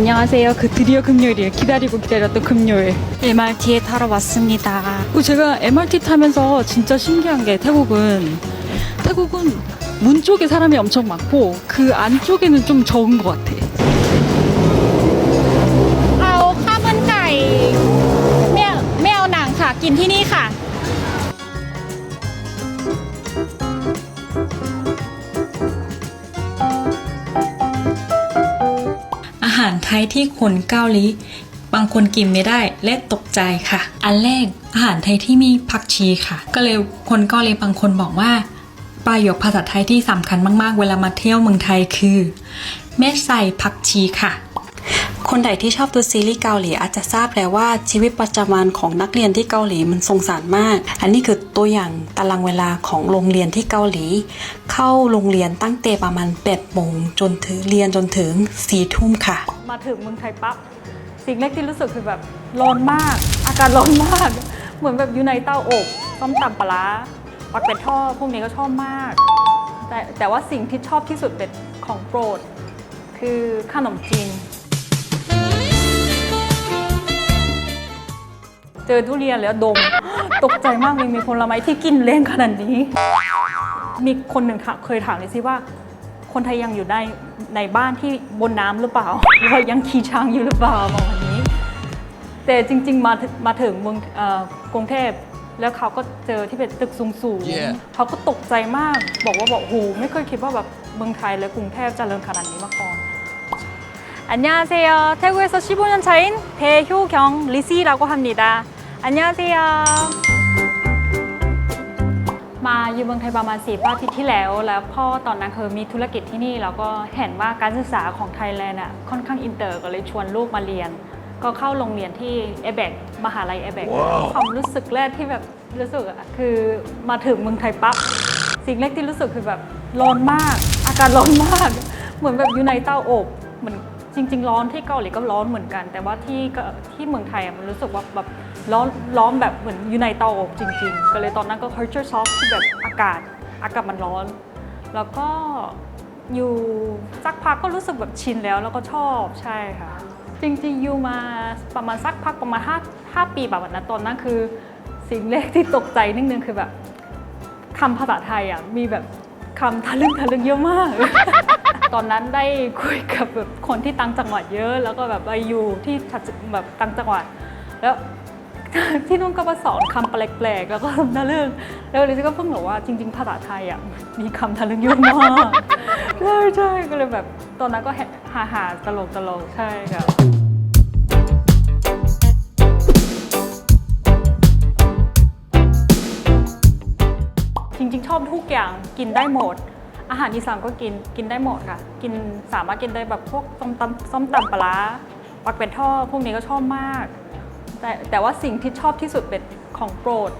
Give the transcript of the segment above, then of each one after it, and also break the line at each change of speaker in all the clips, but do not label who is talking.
안녕하세요. 그 드디어 금요일이에요. 기다리고 기다렸던 금요일.
MRT에 타러 왔습니다.
그리고 어, 제가 MRT 타면서 진짜 신기한 게 태국은 태국은 문 쪽에 사람이 엄청 많고 그 안쪽에는 좀 적은 것 같아.
아오 카문 가이 매어 매어 낭 가. 김티니. ค่ะกินที่นี่ค่ะ
อาหารไทยที่คนเกาหลีบางคนกินไม่ได้และตกใจค่ะ อันแรกอาหารไทยที่มีผักชีค่ะ ก็เลยคนเกาหลีบางคนบอกว่าประโยคภาษาไทยที่สำคัญมากๆ เวลามาเที่ยวเมืองไทยคือแม่ใส่ผักชีค่ะ
คนใดที่ชอบดูซีรีส์เกาหลีอาจจะทราบแล้วว่าชีวิตประจำวันของนักเรียนที่เกาหลีมันสงสารมาก อันนี้คือตัวอย่างตารางเวลาของโรงเรียนที่เกาหลี เข้าโรงเรียนตั้งแต่ประมาณ8โมงจนถึงเรียนจนถึง4ทุ่มค่ะ
มาถึงเมืองไทยปั๊บสิ่งแรกที่รู้สึกคือแบบร้อนมาก อากาศร้อนมาก เหมือนแบบอยู่ในเตาอบต้มตำปลาร้าปักเป็ดทอดพวกนี้ก็ชอบมาก แต่แต่ว่าสิ่งที่ชอบที่สุดเป็นของโปรด คือขนมจีน เจอทุเรียนแล้วดม ตกใจมากมีมีผลไม้ที่กินแรงขนาดนี้ มีคนหนึ่งถามเคยถามเลยสิว่า คนไทยยังอยู่ในในบ้านที่บนน้ำหรือเปล่า หรือว่ายังขี่ช้างอยู่หรือเปล่าประมาณนี้ แต่จริง ๆ มาถึงมาถึงเมืองเอ่อกรุงเทพแล้วเขาก็เจอที่เป็นตึกสูง
Yeah.
ๆเขาก็ตกใจมาก บอกว่าบอกโหไม่เคยคิดว่าแบบเมืองไทยและกรุงเทพเจริญขนาดนี้มาก่อน 안녕하세요. 태국에서 15년 차인 배효경 리시라고 합니다. 안녕하세요. มาอยู่เมืองไทยประมาณ4ปีอาทิตย์ที่แล้ว แล้วพ่อตอนนั้นคือมีธุรกิจที่นี่แล้วก็เห็นว่าการศึกษาของไทยแลนด์อ่ะค่อนข้างอินเตอร์ก็เลยชวนลูกมาเรียน ก็เข้าโรงเรียนที่เอเบกมหาลัยเอเบกความรู้สึกแรกที่แบบรู้สึกอะคือมาถึงเมืองไทยปั๊บสิ่งแรกที่รู้สึกคือแบบร้อนมาก อากาศร้อนมาก เหมือนแบบอยู่ในเตาอบเหมือนจริง ๆ ร้อนที่เกาหลีก็ร้อนเหมือนกัน แต่ว่าที่ก็ที่เมืองไทยอะมันรู้สึกว่าแบบ ร้อนร้อนแบบเหมือนอยู่ในเตาอบจริงๆ ก็เลยตอนนั้นก็ culture shock ที่แบบอากาศอากาศมันร้อน แล้วก็อยู่สักพักก็รู้สึกแบบชินแล้วแล้วก็ชอบใช่ค่ะ จริงๆอยู่มาประมาณสักพักประมาณ5 5ปีแบบนั้นตอนนั้นคือสิ่งแรกที่ตกใจนิดนึงคือแบบคำภาษาไทยอะมีแบบคำทะลึ่งทะลึ่งเยอะมาก ตอนนั้นได้คุยกับแบบคนที่ต่างจังหวัดเยอะ แล้วก็แบบไปอยู่ที่แบบต่างจังหวัด แล้ว ที่นู่นก็มาสอนคำแปลกๆ แล้วก็ทำทะลึ่งแล้วลิซก็เพิ่งรู้ว่าจริง ๆ ภาษาไทยอะมีคำทะลึ่งเยอะมากใช่ใช่ก็เลยแบบตอนนั้นก็หาหาๆตลกตลกๆใช่ค่ะจริง ๆ ชอบทุกอย่างกินได้หมด อาหารอีสานก็กินกินได้หมดค่ะ กินสามารถกินได้แบบพวกส้มตำส้มตำปลาร้าปักเป็ดทอดพวกนี้ก็ชอบมาก แต่แต่ว่าสิ่งที่ชอบที่สุดเป็นของโปรด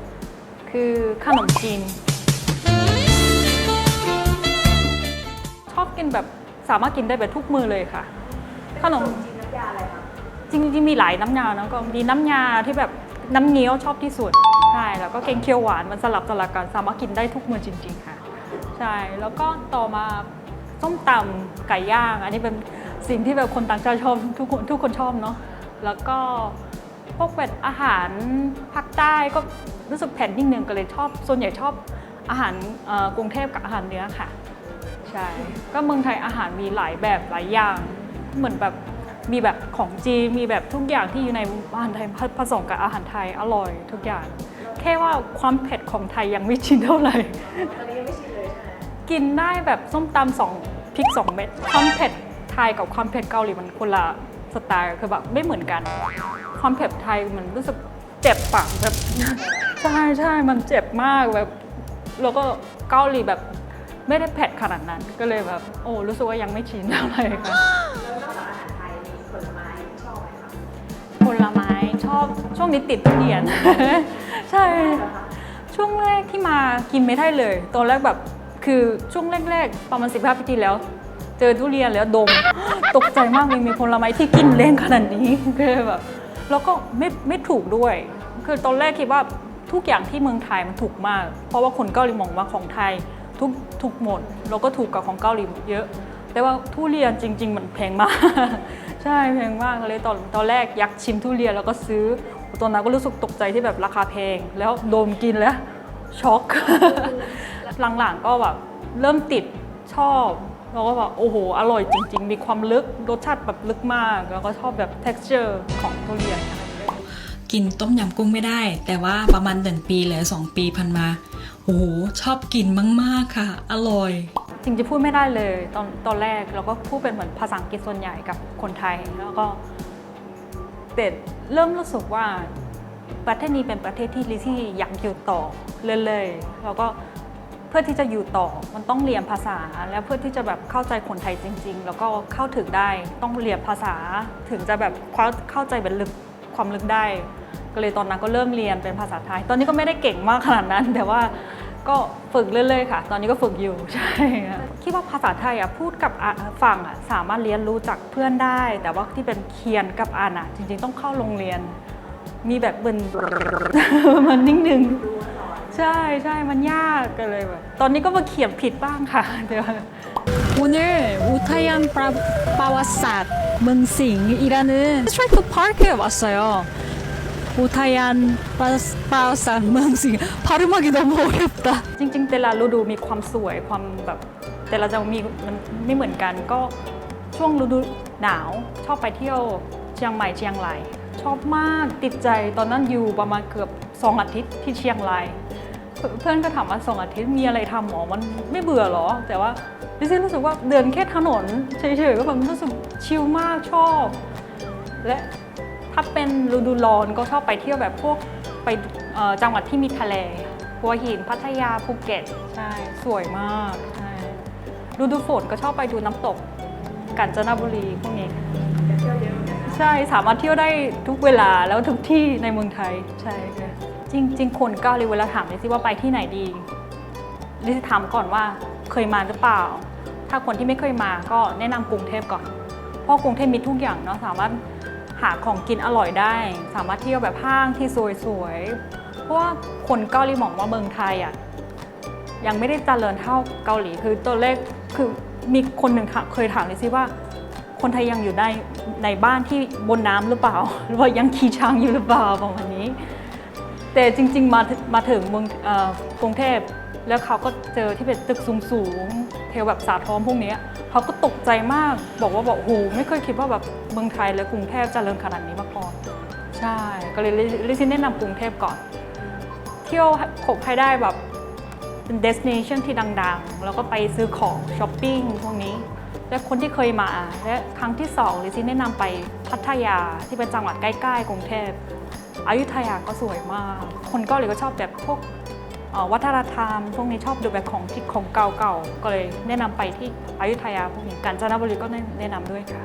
คือขนมจีน ชอบกินแบบสามารถกินได้แบบทุกมือเลยค่ะ ขนมจีนน้ำยาอะไรคะจริงๆมีหลายน้ำยานะก็มีน้ำยาที่แบบน้ำเงี้ยวชอบที่สุดใช่แล้วก็แกงเขียวหวานมันสลับสลับกันสามารถกินได้ทุกมือจริง ๆ ค่ะใช่แล้วก็ต่อมาส้มตำไก่ย่าง อันนี้เป็นสิ่งที่แบบคนต่างชาติชอบทุกคนทุกคนชอบเนาะแล้วก็พ วกแบบอาหารภาคใต้ก็รู้สึกแผ่นนิดนึงก็เลยชอบ ส่วนใหญ่ชอบอาหารเอ่อกรุงเทพกับอาหารเหนื้อค่ะ ใช่ ก็เมืองไทยอาหารมีหลายแบบหลายอย่าง เหมือนแบบมีแบบของจีนมีแบบทุกอย่างที่อยู่ในอาหารไทยผผสมกับอาหารไทยอร่อยทุกอย่าง แค่ว่าความเผ็ดของไทยยังไม่ชินเท่าไหร่กินได้แบบส้มตำสองพริกสองเม็ดความเผ็ดไทยกับความเผ็ดเกาหลีมันคนละ สไตล์คือแบบไม่เหมือนกันความเผ็ดไทยมันรู้สึกเจ็บปากแบบใช่ใช่มันเจ็บมากแบบแล้วก็เกาหลีแบบไม่ได้เผ็ดขนาดนั้นก็เลยแบบโอ้รู้สึกว่ายังไม่ชินเท่าไหร่ค่ะผลไม้ชอบช่วงนี้ติดทุเรียน ใช่ ช่วงแรกที่มากินไม่ได้เลย ตอนแรกแบบคือช่วงแรกๆประมาณ15ปีที่แล้ว เจอทุเรียนแล้วดม ตกใจมากมีมีผลไม้ที่กินแรงขนาดนี้ก็เลยแบบแล้วก็ไม่ไม่ถูกด้วย คือตอนแรกคิดว่าทุกอย่างที่เมืองไทยมันถูกมาก เพราะว่าคนเกาหลีมองว่าของไทยทุกถูกหมดแล้วก็ถูกกับของเกาหลีเยอะ แต่ว่าทุเรียนจริง ๆ มันแพงมาก ใช่แพงมากเลยตอนตอนแรกอยากชิมทุเรียนแล้วก็ซื้อตอนนั้นก็รู้สึกตกใจที่แบบราคาแพง แล้วโดมกินแล้วช็อกหลังๆก็แบบเริ่มติดชอบ แล้วก็แบบโอ้โห อร่อยจริง ๆ มีความลึกรสชาติแบบลึกมาก แล้วก็ชอบแบบ texture ของทุเรียน
กินต้มยำกุ้งไม่ได้ แต่ว่าประมาณหนึ่งปีหรือสองปีพันมาโอ้โหชอบกินมาก ๆ ค่ะ อร่อย
จริงๆพูดไม่ได้เลยตอนตอนแรกเราก็พูดเป็นเหมือนภาษาอังกฤษส่วนใหญ่กับคนไทยแล้วก็แต่เริ่มรู้สึกว่าประเทศนี้เป็นประเทศที่ลิซี่อยากอยู่ต่อเรื่อยๆแล้วก็ เพื่อที่จะอยู่ต่อมันต้องเรียนภาษา แล้วเพื่อที่จะแบบเข้าใจคนไทยจริง ๆ แล้วก็เข้าถึงได้ต้องเรียนภาษา ถึงจะแบบเข้าเข้าใจเป็นลึกความลึกได้ ก็เลยตอนนั้นก็เริ่มเรียนเป็นภาษาไทย ตอนนี้ก็ไม่ได้เก่งมากขนาดนั้น แต่ว่าก็ฝึกเรื่อยๆค่ะ ตอนนี้ก็ฝึกอยู่ใช่คิดว่าภาษาไทยอะพูดกับอ่งอะสามารถเรียนรู้จากเพื่อนได้ แต่ว่าที่เป็นเขียนกับอ่านอะจริง ๆ ต้องเข้าโรงเรียน มีแบบเบินมันนิ่งหนึ่ง ใช่ใช่มันยากก็เลยแบบตอนนี้ก็มาเขียนผิดบ้างค่ะ เดี๋ยว
오늘 우타이안 빠- 빠와삿 멍싱이라는 스트라이크 파크에 왔어요. 우타이안 빠- 빠와삿 멍싱 발음하기 너무 어렵다.
จริง ๆ แต่ละฤดูมีความสวยความแบบแต่ละจะมีมันไม่เหมือนกันก็ช่วงฤดูหนาวชอบไปเที่ยวเชียงใหม่เชียงรายชอบมากติดใจตอนนั้นอยู่ประมาณเกือบสองอาทิตย์ที่เชียงราย เพื่อนก็ถามว่าสองอาทิตย์มีอะไรทำหมอมันไม่เบื่อหรอ แต่ว่าดิฉันรู้สึกว่าเดินแค่ถนนเฉยๆก็แบบรู้สึกชิลมากชอบ และถ้าเป็นฤดูร้อนก็ชอบไปเที่ยวแบบพวกไปจังหวัดที่มีทะเลหัวหินพัทยาภูเก็ตใช่สวยมากใช่ฤดูฝนก็ชอบไปดูน้ำตกกาญจนบุรีพวกนี้ใช่สามารถเที่ยวได้ทุกเวลาแล้วทุกที่ในเมืองไทยใช่ค่ะ จริง ๆ คนเกาหลีเวลาถามลิซิว่าไปที่ไหนดีลิซิถามก่อนว่าเคยมาหรือเปล่า ถ้าคนที่ไม่เคยมาก็แนะนำกรุงเทพก่อน เพราะกรุงเทพมีทุกอย่างเนาะสามารถหาของกินอร่อยได้ สามารถเที่ยวแบบห้างที่สวยๆ เพราะว่าคนเกาหลีมองว่าเมืองไทยอะยังไม่ได้เจริญเท่าเกาหลีคือตัวเลขคือมีคนหนึ่งเคยถามเลยสิว่า คนไทยยังอยู่ในในบ้านที่บนน้ำหรือเปล่า หรือว่ายังขี่ช้างอยู่หรือเปล่าประมาณนี้ แต่จริง ๆ มาถึงมาถึงเมืองกรุงเทพแล้วเขาก็เจอที่เป็นตึกสูงๆเทวแบบสาทรพวกนี้เขาก็ตกใจมาก บอกว่าบอกโอ้โหไม่เคยคิดว่าแบบเมืองไทยและกรุงเทพจเจริญขนาดนี้มาก่อนใช่ ก็เลยลิซินแนะนำกรุงเทพก่อน เที่ยวครบให้ได้แบบเป็น destination ที่ดังๆ แล้วก็ไปซื้อของช้อปปิ้งพวกนี้ และคนที่เคยมา และครั้งที่สองลิซินแนะนำไปพัทยาที่เป็นจังหวัดใกล้ๆกรุงเทพ อยุธยาก็สวยมาก คนเกาหลีก็ชอบแบบพวกวัฒนธรรม พวกนี้ชอบดูแบบของที่ของเก่าๆ ก็เลยแนะนำไปที่อยุธยาพวกนี้กาญจนบุรีก็แนะนะนำด้วยค่ะ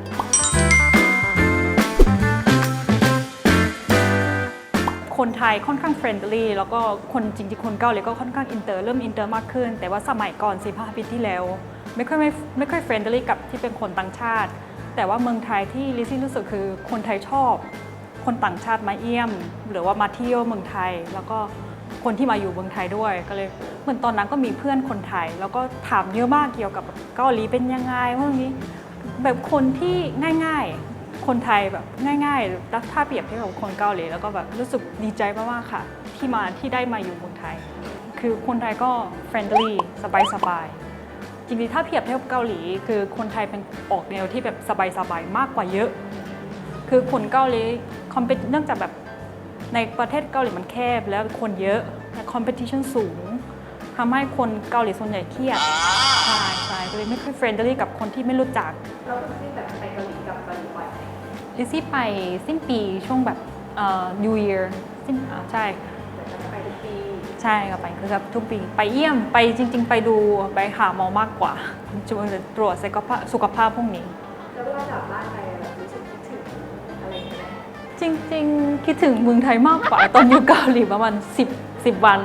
คนไทยค่อนข้างเฟรนด์ลี่แล้วก็คนจริงๆคนเกาหลีก็ค่อนข้างอินเตอร์เริ่มอินเตอร์มากขึ้น แต่ว่าสมัยก่อนสิปีที่แล้ว ไม่ค่อยไม่ไม่ค่อยเฟรนด์ลี่กับที่เป็นคนต่างชาติ แต่ว่าเมืองไทยที่ลิซี่รู้สึกคือคนไทยชอบ คนต่างชาติมาเยี่ยม หรือว่ามาเที่ยวเมืองไทย แล้วก็คนที่มาอยู่เมืองไทยด้วย ก็เลยเหมือนตอนนั้นก็มีเพื่อนคนไทย แล้วก็ถามเยอะมากเกี่ยวกับเกาหลีเป็นยังไงพวกนี้แบบคนที่ง่ายๆ คนไทยแบบง่ายๆแล้วถ้าเปรียบเทียบกับคนเกาหลีแล้วก็แบบรู้สึกดีใจมากๆค่ะ ที่มาที่ได้มาอยู่เมืองไทย คือคนไทยก็เฟรนด์ลี่สบายๆจริงๆ ถ้าเทียบเทียบกับเกาหลี คือคนไทยเป็นออกแนวที่แบบสบายๆ มากกว่าเยอะ คือคนเกาหลี คอมเพเนื่องจากแบบในประเทศเกาหลีมันแคบแล้วคนเยอะและคอมเพติชันสูงทำให้คนเกาหลีส่วนใหญ่เครียดใช่ใช่ก็เลยไม่ค่อยเฟรนด์ลี่กับคนที่ไม่รู้จักแล้วลิซี่แบบไปเกาหลีกับเกาหลีไปลิซี่ไปสิ้นปีช่วงแบบเอ่อ New Year สิ้นอ่าใช่ไปทุกปีใช่ก็ไปคือครับทุกปีไปเยี่ยมไปจริง ๆ ไปดูไปหาหมอมากกว่าจะตรวจสุขภาพสุขภาพพวกนี้ จริงๆ คิดถึงเมืองไทยมากกว่า ตอนอยู่เกาหลีประมาณ10 10 วัน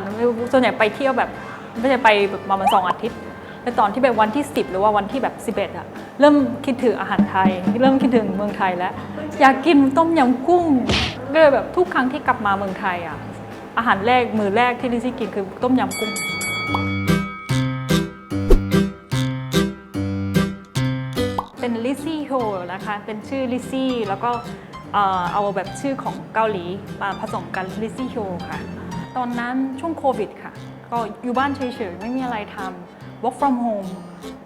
ส่วนใหญ่ไปเที่ยวแบบไม่ใช่ไปแบบประมาณสองอาทิตย์แต่ตอนที่แบบวันที่ 10 หรือว่าวันที่แบบ11อะเริ่มคิดถึงอาหารไทย เริ่มคิดถึงเมืองไทยแล้วอยากกินต้มยำกุ้งก็เลยแบบทุกครั้งที่กลับมาเมืองไทยอะอาหารแรกมือแรกที่ลิซี่กินคือต้มยำกุ้งเป็นลิซี่โฮนะคะ เป็นชื่อลิซี่แล้วก็ เอาแบบชื่อของเกาหลีมาผสมกันลิซี่โฮค่ะ ตอนนั้นช่วงโควิดค่ะ ก็อยู่บ้านเฉยๆ ไม่มีอะไรทำ work from home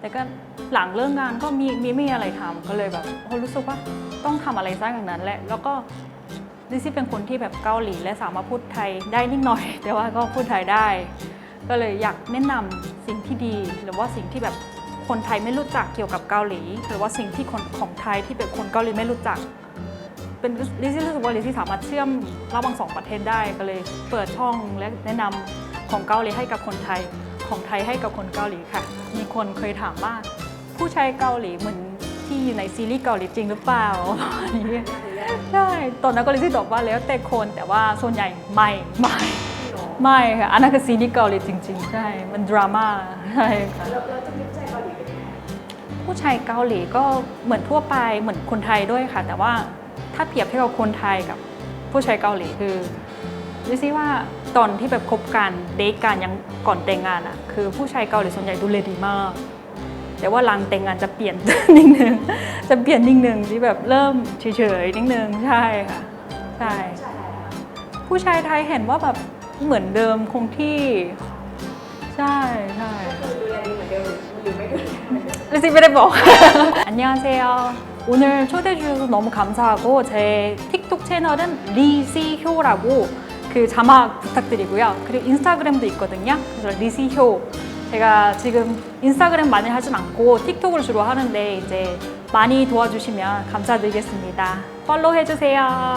แต่ก็หลังเลิกงานก็มีมีไม่มีอะไรทำก็เลยแบบโอ้รู้สึกว่าต้องทำอะไรสักอย่างนั้นแหละ แล้วก็ลิซี่เป็นคนที่แบบเกาหลีและสามารถพูดไทยได้นิดหน่อย แต่ว่าก็พูดไทยได้ ก็เลยอยากแนะนำสิ่งที่ดีหรือว่าสิ่งที่แบบคนไทยไม่รู้จักเกี่ยวกับเกาหลี หรือว่าสิ่งที่คนของไทยที่เป็นคนเกาหลีไม่รู้จัก เป็นลิซี่รู้สึกว่าลิซี่สามารถเชื่อมระหว่างสองประเทศได้ก็เลยเปิดช่องและแนะนำของเกาหลีให้กับคนไทย ของไทยให้กับคนเกาหลีค่ะ มีคนเคยถามว่า ผู้ชายเกาหลีเหมือนที่อยู่ในซีรีส์เกาหลีจริงหรือเปล่าอันนี้ใช่ตอนนั้นก็ลิซี่ตอบว่าแล้วแต่คนแต่ว่าส่วนใหญ่ไม่ไม่ไม่ค่ะอันนั้นคือซีรีส์เกาหลีจริง ๆ ใช่ มันดราม่าใช่ค่ะผู้ชายเกาหลีก็เหมือนทั่วไปเหมือนคนไทยด้วยค่ะ แต่ว่า ถ้าเปรียบให้เราคนไทยกับผู้ชายเกาหลีคือดิซี่ว่าตอนที่แบบคบกันเดทกันยังก่อนแต่งงานอะคือผู้ชายเกาหลีส่วนใหญ่ดูเลดีมาก แต่ว่าหลังแต่งงานจะเปลี่ยนนิดนึงจะเปลี่ยนนิดนึงที่แบบเริ่มเฉยๆนิดนึงใช่ค่ะใช่ผู้ชายไทยเห็นว่าแบบเหมือนเดิมคงที่ ใช่ใช่ดูแลดีเหมือนเดิมหรือไม่ดูแลลิซี่ไม่ได้บอกอันยองเซล 오늘 초대해 주셔서 너무 감사하고 제 틱톡 채널은 리시효라고 그 자막 부탁드리고요. 그리고 인스타그램도 있거든요. 그래서 리시효 제가 지금 인스타그램 많이 하진 않고 틱톡을 주로 하는데 이제 많이 도와주시면 감사드리겠습니다. 팔로우 해주세요.